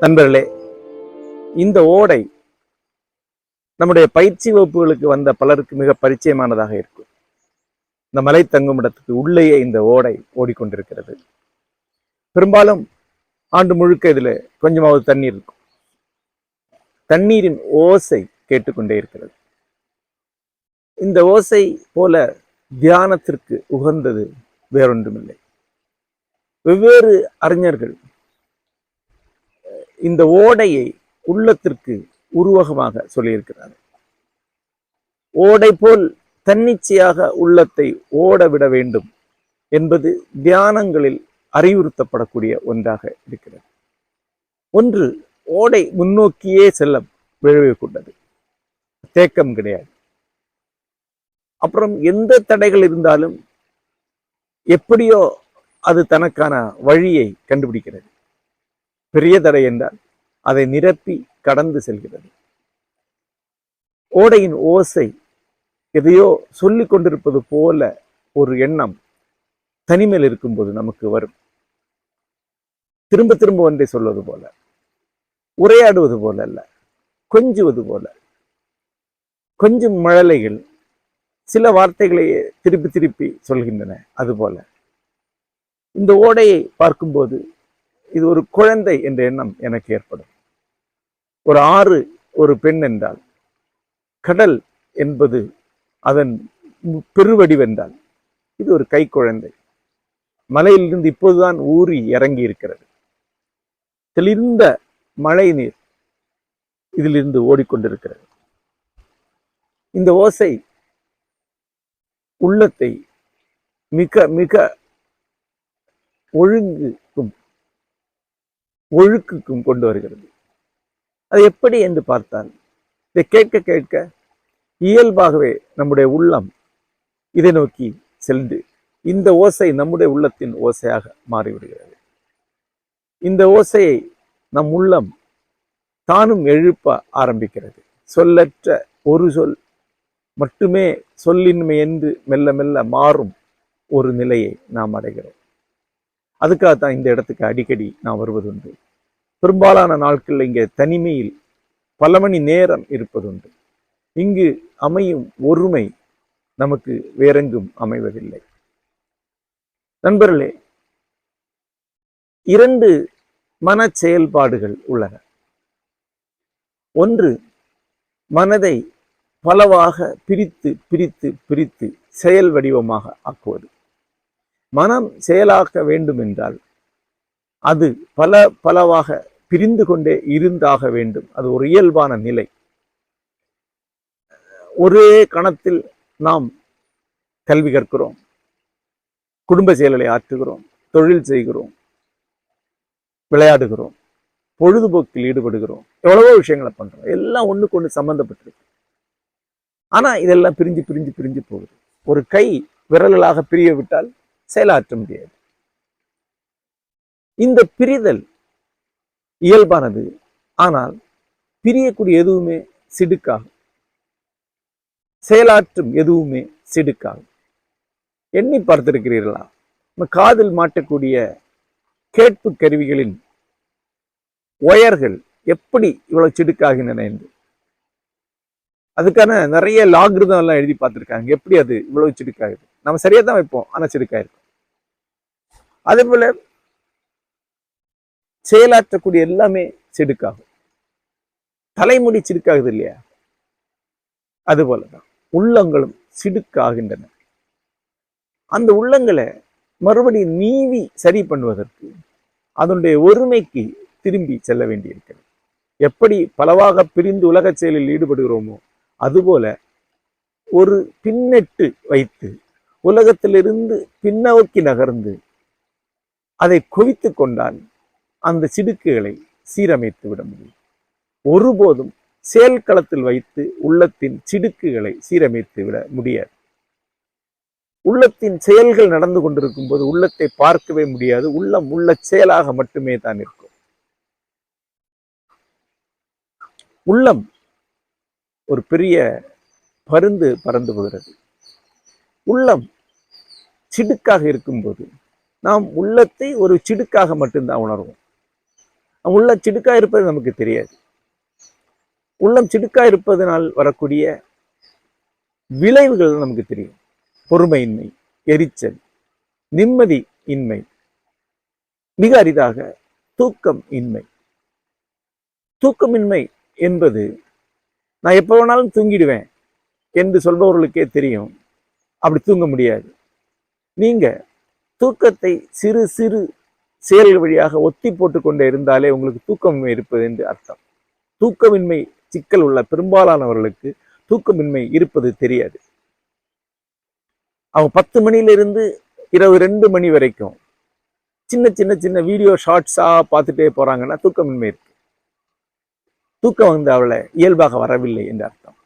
நண்பர்களே இந்த ஓடை நம்முடைய பயிற்சி வகுப்புகளுக்கு வந்த பலருக்கு மிக பரிச்சயமானதாக இருக்கும். இந்த மலை தங்கும் இடத்துக்கு உள்ளேயே இந்த ஓடை ஓடிக்கொண்டிருக்கிறது. பெரும்பாலும் ஆண்டு முழுக்க இதுல கொஞ்சமாவது தண்ணீர் இருக்கும். தண்ணீரின் ஓசை கேட்டுக்கொண்டே இருக்கிறது. இந்த ஓசை போல தியானத்திற்கு உகந்தது வேறொன்றுமில்லை. வெவ்வேறு அறிஞர்கள் இந்த ஓடையை உள்ளத்திற்கு உருவகமாக சொல்லியிருக்கிறார்கள். ஓடை போல் தன்னிச்சையாக உள்ளத்தை ஓட விட வேண்டும் என்பது தியானங்களில் அறிவுறுத்தப்படக்கூடிய ஒன்றாக இருக்கிறது. ஒன்று ஓடை முன்னோக்கியே செல்ல விழைவு கொண்டது. தேக்கம் கிடையாது. அப்புறம் எந்த தடைகள் இருந்தாலும் எப்படியோ அது தனக்கான வழியை கண்டுபிடிக்கிறது. பெரிய தடை என்றால் அதை நிரப்பி கடந்து செல்கிறது. ஓடையின் ஓசை எதையோ சொல்லிக் கொண்டிருப்பது போல ஒரு எண்ணம் தனிமையில் இருக்கும்போது நமக்கு வரும். திரும்ப திரும்ப ஒன்றை சொல்வது போல உரையாடுவது போல அல்ல கொஞ்சுவது போல. கொஞ்சம் மழலைகள் சில வார்த்தைகளையே திருப்பி திருப்பி சொல்கின்றன. அதுபோல. இந்த ஓடையை பார்க்கும்போது இது ஒரு குழந்தை என்ற எண்ணம் எனக்கு ஏற்படும். ஒரு ஆறு ஒரு பெண் என்றால் கடல் என்பது அதன் பெருவடிவென்றால் இது ஒரு கை குழந்தை. மலையிலிருந்து இப்போதுதான் ஊறி இறங்கி இருக்கிறது. தெளிந்த மழை நீர் இதிலிருந்து ஓடிக்கொண்டிருக்கிறது. இந்த ஓசை உள்ளத்தை மிக மிக ஒழுங்குக்கும் ஒழுக்குக்கும் கொண்டு வருகிறது. அது எப்படி என்று பார்த்தால் இதை கேட்க கேட்க இயல்பாகவே நம்முடைய உள்ளம் இதை நோக்கி சென்று இந்த ஓசை நம்முடைய உள்ளத்தின் ஓசையாக மாறிவிடுகிறது. இந்த ஓசையை நம் உள்ளம் தானும் எழுப்ப ஆரம்பிக்கிறது. சொல்லற்ற ஒரு சொல் மட்டுமே சொல்லின்மை என்று மெல்ல மெல்ல மாறும் ஒரு நிலையை நாம் அடைகிறோம். அதுக்காகத்தான் இந்த இடத்துக்கு அடிக்கடி நான் வருவதுண்டு. பெரும்பாலான நாட்களில் இங்கே தனிமையில் பல மணி நேரம் இருப்பதுண்டு. இங்கு அமையும் ஒருமை நமக்கு வேறெங்கும் அமைவதில்லை. நண்பர்களே இரண்டு மன செயல்பாடுகள் உள்ளன. ஒன்று மனதை பலவாக பிரித்து பிரித்து பிரித்து செயல் வடிவமாக ஆக்குவது. மனம் செயலாக்க வேண்டும் என்றால் அது பல பலவாக பிரிந்து கொண்டே இருந்தாக வேண்டும். அது ஒரு இயல்பான நிலை. ஒரே கணத்தில் நாம் கல்வி கற்கிறோம். குடும்ப செயல்களை ஆற்றுகிறோம். தொழில் செய்கிறோம். விளையாடுகிறோம். பொழுதுபோக்கில் ஈடுபடுகிறோம். எவ்வளவோ விஷயங்களை பண்றோம். எல்லாம் ஒன்றுக்கு ஒன்று சம்மந்தப்பட்டிருக்கு ஆனா இதெல்லாம் பிரிஞ்சு பிரிஞ்சு பிரிஞ்சு போகுது. ஒரு கை விரல்களாக பிரிய விட்டால் செயலாற்ற முடியாது. இந்த பிரிதல் இயல்பானது ஆனால் பிரியக்கூடிய எதுவுமே சிடுக்காகும் செயலாற்றும் எதுவுமே சிடுக்காகும் எண்ணி பார்த்திருக்கிறீர்களா? நம்ம காதில் மாட்டக்கூடிய கேட்பு கருவிகளின் ஒயர்கள் எப்படி இவ்வளவு சிடுக்காகின்றன என்று? அதுக்கான நிறைய லாகிருதம் எல்லாம் எழுதி பார்த்துருக்காங்க. எப்படி அது இவ்வளவு சிடுக்காகுது? நம்ம சரியாக தான் வைப்போம். ஆனா சிடுக்காயிருக்கும் அதே போல செயலாற்றக்கூடிய எல்லாமே சிடுக்காகும். தலைமுடி சிடுக்காகுது இல்லையா? அது போலதான். உள்ளங்களும் சிடுக்காகின்றன. அந்த உள்ளங்களை மறுபடியும் நீவி சரி பண்ணுவதற்கு அதனுடைய ஒருமைக்கு திரும்பி செல்ல வேண்டியிருக்கிறது. எப்படி பலவாக பிரிந்து உலக செயலில் ஈடுபடுகிறோமோ அதுபோல ஒரு பின்னெட்டு வைத்து உலகத்திலிருந்து பின்னோக்கி நகர்ந்து அதை குவித்து கொண்டால் அந்த சிடுக்குகளை சீரமைத்து விட முடியும். ஒருபோதும் செயல்களத்தில் வைத்து உள்ளத்தின் சிடுக்குகளை சீரமைத்து விட முடியாது. உள்ளத்தின் செயல்கள் நடந்து கொண்டிருக்கும் போது உள்ளத்தை பார்க்கவே முடியாது. உள்ளம் உள்ள செயலாக மட்டுமே தான் இருக்கும். உள்ளம் ஒரு பெரிய பருந்து பறந்து போகிறது. உள்ளம் சிடுக்காக இருக்கும்போது நாம் உள்ளத்தை ஒரு சிடுக்காக மட்டும்தான் உணர்வோம். உள்ள சிடுக்காக இருப்பது நமக்கு தெரியாது. உள்ளம் சிடுக்கா இருப்பதனால் வரக்கூடிய விளைவுகள் நமக்கு தெரியும். பொறுமையின்மை எரிச்சல் நிம்மதி இன்மை மிக அரிதாக தூக்கம் இன்மை. தூக்கமின்மை என்பது நான் எப்போ வேணாலும் தூங்கிடுவேன் என்று சொல்பவர்களுக்கே தெரியும். அப்படி தூங்க முடியாது. நீங்கள் தூக்கத்தை சிறு சிறு செயல்கள் வழியாக ஒத்தி போட்டுக்கொண்டே இருந்தாலே உங்களுக்கு தூக்கமின்மை இருப்பது என்று அர்த்தம். தூக்கமின்மை சிக்கல் உள்ள பெரும்பாலானவர்களுக்கு தூக்கமின்மை இருப்பது தெரியாது. அவங்க பத்து மணியிலிருந்து இரவு ரெண்டு மணி வரைக்கும் சின்ன சின்ன சின்ன வீடியோ ஷார்ட்ஸா பார்த்துட்டே போறாங்கன்னா தூக்கமின்மை இருக்கு. தூக்கம் வந்து அவளை இயல்பாக வரவில்லை என்று அர்த்தம்.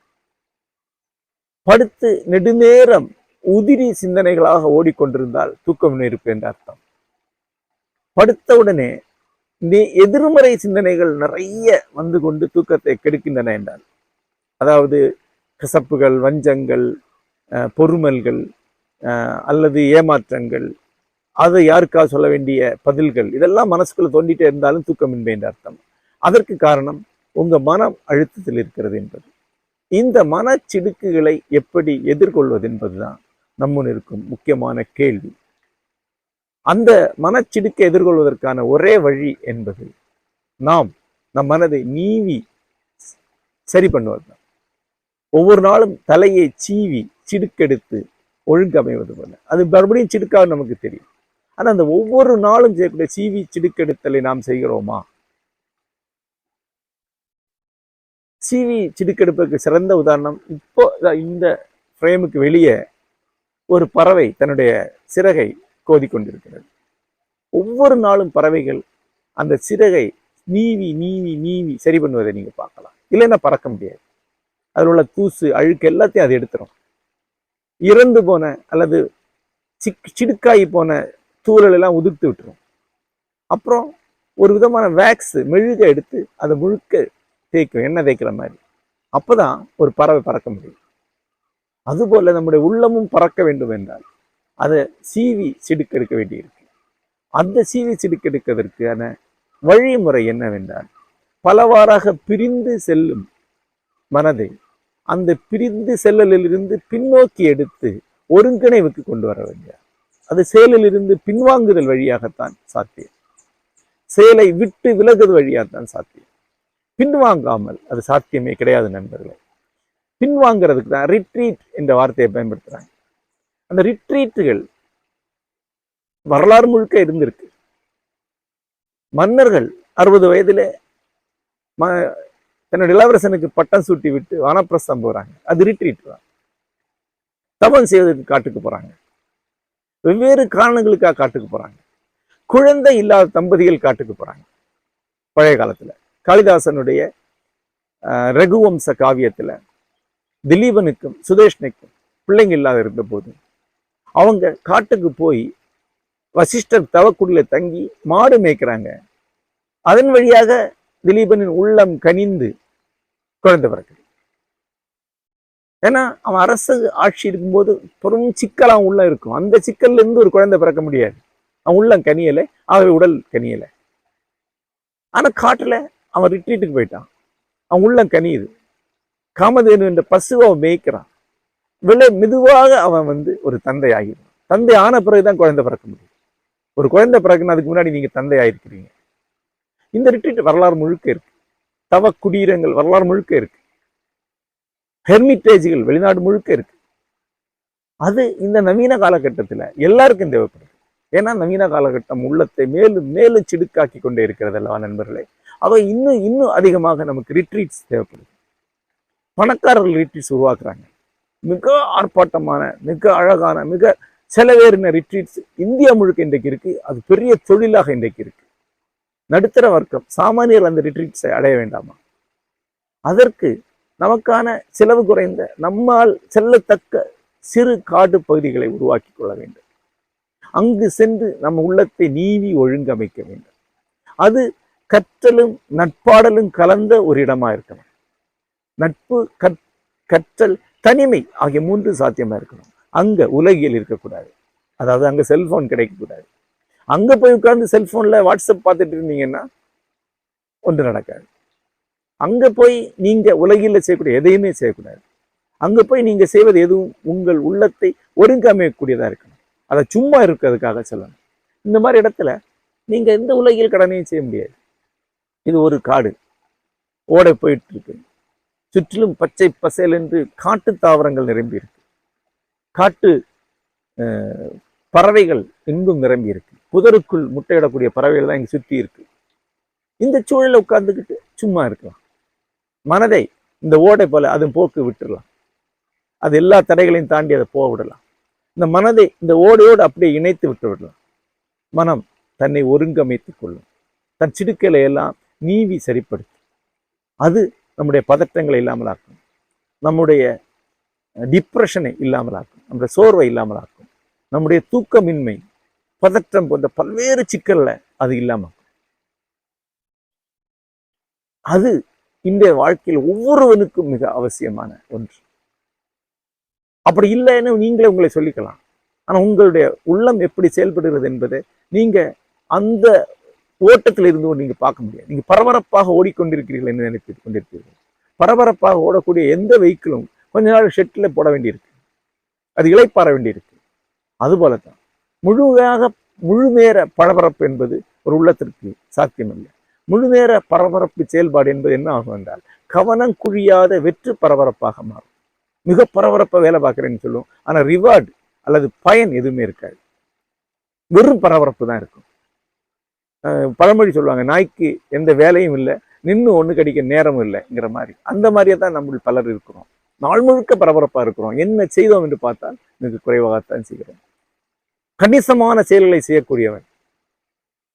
படுத்து நெடுநேரம் உதிரி சிந்தனைகளாக ஓடிக்கொண்டிருந்தால் தூக்கம் இருப்பு என்று அர்த்தம். படுத்தவுடனே நீ எதிர்மறை சிந்தனைகள் நிறைய வந்து கொண்டு தூக்கத்தை கெடுக்கின்றன என்றால் அதாவது கசப்புகள் வஞ்சங்கள் அஹ், பொறுமல்கள் அல்லது ஏமாற்றங்கள் அதை யாருக்கா சொல்ல வேண்டிய பதில்கள் இதெல்லாம் மனசுக்குள்ள தோண்டிட்டே இருந்தாலும் தூக்கமின்மை என்ற அர்த்தம். அதற்கு காரணம் உங்க மனம் அழுத்தத்தில் இருக்கிறது என்பது. இந்த மனச்சிடுக்குகளை எப்படி எதிர்கொள்வது என்பதுதான் நம்முன் இருக்கும் முக்கியமான கேள்வி. அந்த மனச்சிடுக்கை எதிர்கொள்வதற்கான ஒரே வழி என்பது நாம் நம் மனதை நீவி சரி பண்ணுவதுதான். ஒவ்வொரு நாளும் தலையை சீவி சிடுக்கெடுத்து ஒழுங்கமைவது போல. அது மறுபடியும் சிடுக்காக நமக்கு தெரியும். ஆனால் அந்த ஒவ்வொரு நாளும் செய்யக்கூடிய சீவி சிடுக்கெடுத்தலை நாம் செய்கிறோமா? சீவி சிடுக்கெடுப்புக்கு சிறந்த உதாரணம் இப்போ இந்த ஃப்ரேமுக்கு வெளியே ஒரு பறவை தன்னுடைய சிறகை கோதிக்கொண்டிருக்கிறது ஒவ்வொரு நாளும் பறவைகள் அந்த சிறகை நீவி நீவி நீவி சரி பண்ணுவதை நீங்கள் பார்க்கலாம். இல்லைன்னா பறக்க முடியாது. அதில் உள்ள தூசு அழுக்கு எல்லாத்தையும் அது எடுத்துரும். இறந்து போன அல்லது சிக் சிடுக்காகி போன தூளல் எல்லாம் உதிர்த்து விட்டுரும். அப்புறம் ஒரு விதமான வேக்ஸ் மெழுக எடுத்து அதை முழுக்க தேய்க்கும் எண்ணெய் தேய்க்கிற மாதிரி. அப்பதான் ஒரு பறவை பறக்க முடியும். அதுபோல் நம்முடைய உள்ளமும் பறக்க வேண்டும் என்றால் அதை சீவி சிடுக்கெடுக்க வேண்டியிருக்கு. அந்த சீவி சிடுக்கெடுக்கிறதுக்கான வழிமுறை என்னவென்றால் பலவாறாக பிரிந்து செல்லும் மனதை அந்த பிரிந்து செல்லலிலிருந்து பின்னோக்கி எடுத்து ஒருங்கிணைவுக்கு கொண்டு வர வேண்டிய அது செயலிலிருந்து பின்வாங்குதல் வழியாகத்தான் சாத்தியம். செயலை விட்டு விலகுதல் வழியாகத்தான் சாத்தியம். பின்வாங்காமல் அது சாத்தியமே கிடையாது நண்பர்களே. பின்வாங்கிறதுக்கு தான் ரிட்ரீட் என்ற வார்த்தையை பயன்படுத்துறாங்க. அந்த ரிட்ரீட்டுகள் வரலாறு முழுக்க இருந்திருக்கு. மன்னர்கள் அறுபது வயதில் ம தன்னுடைய இளவரசனுக்கு பட்டம் சூட்டி விட்டு வானப்பிரசம் போறாங்க. அது ரிட்ரீட் தான். தபம் செய்வதற்கு காட்டுக்கு போறாங்க. வெவ்வேறு காரணங்களுக்காக காட்டுக்கு போறாங்க. குழந்தை இல்லாத தம்பதிகள் காட்டுக்கு போறாங்க. பழைய காலத்துல. காளிதாசனுடைய அஹ், ரகுவம்ச காவியத்துல திலீபனுக்கும் சுதேஷ்னுக்கும் பிள்ளைங்க இல்லாத இருந்த போது அவங்க காட்டுக்கு போய் வசிஷ்டர் தவக்குடியில தங்கி மாடு மேய்க்கிறாங்க. அதன் வழியாக திலீபனின் உள்ளம் கனிந்து குழந்தை பிறக்குது. ஏன்னா அவன் அரசு ஆட்சி இருக்கும்போது பெரும் சிக்கல் அவன் உள்ள இருக்கும். அந்த சிக்கல்ல இருந்து ஒரு குழந்தை பிறக்க முடியாது. அவன் உள்ளம் கனியலை அவன் உடல் கனியலை. ஆனா காட்டுல அவன் ரிட்ரீட்டுக்கு போயிட்டான். அவன் உள்ளம் கனியுது. காமதேனு என்ற பசுவை அவன் மேய்க்கிறான். விலை மெதுவாக அவன் வந்து ஒரு தந்தை ஆகிடுவான் தந்தை ஆன பிறகு தான் குழந்தை பிறக்க முடியும். ஒரு குழந்தை பிறகுனா அதுக்கு முன்னாடி நீங்க தந்தை ஆயிருக்கிறீங்க. இந்த ரிட்ரீட் வரலாறு முழுக்க இருக்கு. தவ குடீரங்கள் வரலாறு முழுக்க இருக்கு. ஹெர்மிட்டேஜ்கள் வெளிநாடு முழுக்க இருக்கு. அது இந்த நவீன காலகட்டத்துல எல்லாருக்கும் தேவைப்படுது. ஏன்னா நவீன காலகட்டம் உள்ளத்தை மேலும் மேலும் சிடுக்காக்கி கொண்டே இருக்கிறது அல்லவா நண்பர்களே? அவை இன்னும் இன்னும் அதிகமாக நமக்கு ரிட்ரீட்ஸ் தேவைப்படுது. பணக்காரர்கள் ரிட்ரீட்ஸ் உருவாக்குறாங்க. மிக ஆர்ப்பாட்டமான மிக அழகான மிக செலவேறின ரிட்ரீட்ஸ் இந்தியா முழுக்க இன்றைக்கு இருக்கு. அது பெரிய தொழிலாக இன்றைக்கு இருக்கு. நடுத்தர வர்க்கம் சாமானியர் அந்த ரிட்ரீட்ஸை அடைய வேண்டாமா? அதற்கு நமக்கான செலவு குறைந்த நம்மால் செல்லத்தக்க சிறு காடு பகுதிகளை உருவாக்கி கொள்ள வேண்டும். அங்கு சென்று நம்ம உள்ளத்தை நீவி ஒழுங்கமைக்க வேண்டும். அது கற்றலும் நட்பாடலும் கலந்த ஒரு இடமா இருக்கணும். நட்பு கற் கற்றல் தனிமை ஆகிய மூன்று சாத்தியமா இருக்கணும். அங்க உலகியல் இருக்கக்கூடாது. அதாவது அங்க செல்போன் கிடைக்கக்கூடாது. அங்க போய் உட்கார்ந்து செல்போன்ல வாட்ஸ்அப் பார்த்துட்டு இருந்தீங்கன்னா ஒன்று நடக்காது. அங்க போய் நீங்க உலகில் செய்யக்கூடிய எதையுமே செய்யக்கூடாது. அங்க போய் நீங்க செய்வது எதுவும் உங்கள் உள்ளத்தை ஒருங்கமைக்கக்கூடியதா இருக்கணும். அதை சும்மா இருக்கிறதுக்காக சொல்லணும். இந்த மாதிரி இடத்துல நீங்க எந்த உலகியல் கடனையும் செய்ய முடியாது. இது ஒரு காடு. ஓடை போயிட்டு இருக்கு சுற்றிலும் பச்சை பசேல் என்று காட்டு தாவரங்கள் நிரம்பி இருக்கு காட்டு அஹ், பறவைகள் எங்கும் நிரம்பி இருக்கு புதருக்குள் முட்டையிடக்கூடிய பறவைகள் தான் இங்க சுற்றி இருக்கு இந்த சூழல உட்கார்ந்துக்கிட்டு சும்மா இருக்கலாம். மனதை இந்த ஓடை போல அதன் போக்கு விட்டுறலாம். அது எல்லா தடைகளையும் தாண்டி அதை போக விடலாம். இந்த மனதை இந்த ஓடையோடு அப்படியே இணைத்து விட்டு விடலாம். மனம் தன்னை ஒருங்கமைத்துக் கொள்ளும். தன் சிடுக்கலை எல்லாம் நீவி சரிப்படுத்தும் அது நம்முடைய பதட்டங்களை இல்லாமலாக்கும். நம்முடைய டிப்ரெஷனை இல்லாமலாக்கும். நம்முடைய சோர்வை இல்லாமலாக்கும். நம்முடைய தூக்கமின்மை பதற்றம் போன்ற பல்வேறு சிக்கலில் அது இல்லாம அது இன்றைய வாழ்க்கையில் ஒவ்வொருவனுக்கும் மிக அவசியமான ஒன்று. அப்படி இல்லைன்னு நீங்களே உங்களை சொல்லிக்கலாம். ஆனா உங்களுடைய உள்ளம் எப்படி செயல்படுகிறது என்பதை நீங்க அந்த ஓட்டத்தில் இருந்து நீங்க பார்க்க முடியாது. நீங்க பரபரப்பாக ஓடிக்கொண்டிருக்கிறீர்கள் என்று நினைத்து கொண்டிருக்கிறீர்கள். பரபரப்பாக ஓடக்கூடிய எந்த வெஹிக்கிளும் கொஞ்ச நாள் ஷெட்டில் போட வேண்டியிருக்கு. அது இளைப்பாற வேண்டியிருக்கு. அதுபோல தான் முழுமையாக முழு நேர பரபரப்பு என்பது ஒரு உள்ளத்திற்கு சாத்தியமில்லை. முழு நேர பரபரப்பு செயல்பாடு என்பது என்ன ஆகும் என்றால் கவனம் குழியாத வெற்று பரபரப்பாக மாறும். மிக பரபரப்பாக வேலை பார்க்குறேன்னு சொல்லுவோம். ஆனால் ரிவார்டு அல்லது பயன் எதுவுமே இருக்காது. வெறும் பரபரப்பு தான் இருக்கும். பழமொழி சொல்லுவாங்க நாய்க்கு எந்த வேலையும் இல்லை நின்று ஒண்ணு கடிக்க நேரமும் இல்லைங்கிற மாதிரி. அந்த மாதிரியே தான் நம்ம பலர் இருக்கிறோம். நாள் முழுக்க பரபரப்பா இருக்கிறோம். என்ன செய்தோம் என்று பார்த்தால் மிக குறைவாகத்தான் செய்கிறோம். கணிசமான செயல்களை செய்யக்கூடியவன்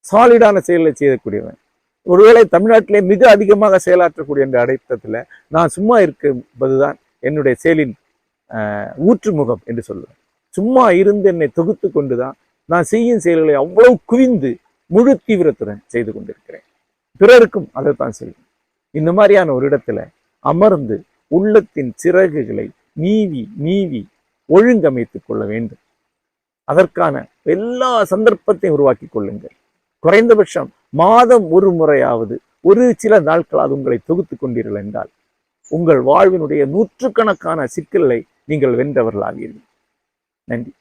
சாலிடான செயல்களை செய்யக்கூடியவன். ஒருவேளை தமிழ்நாட்டிலே மிக அதிகமாக செயலாற்றக்கூடிய என்ற அடைத்தத்தில் நான் சும்மா இருப்பதுதான் என்னுடைய செயலின் ஆஹ், ஊற்றுமுகம் என்று சொல்லுவேன். சும்மா இருந்து என்னை தொகுத்து கொண்டுதான் நான் செய்யும் செயல்களை அவ்வளவு குவிந்து முழு தீவிரத்துடன் செய்து கொண்டிருக்கிறேன். பிறருக்கும் அதைத்தான் செய்யும் இந்த மாதிரியான ஒரு இடத்துல அமர்ந்து உள்ளத்தின் சிறகுகளை நீவி நீவி ஒழுங்கமைத்துக் கொள்ள வேண்டும். அதற்கான எல்லா சந்தர்ப்பத்தையும் உருவாக்கி கொள்ளுங்கள். குறைந்தபட்சம் மாதம் ஒரு முறையாவது ஒரு சில நாட்களாவது உங்களை தொகுத்து கொண்டீர்கள் என்றால் உங்கள் வாழ்வினுடைய நூற்றுக்கணக்கான சிக்கலை நீங்கள் வென்றவர்களாவீர்கள். நன்றி.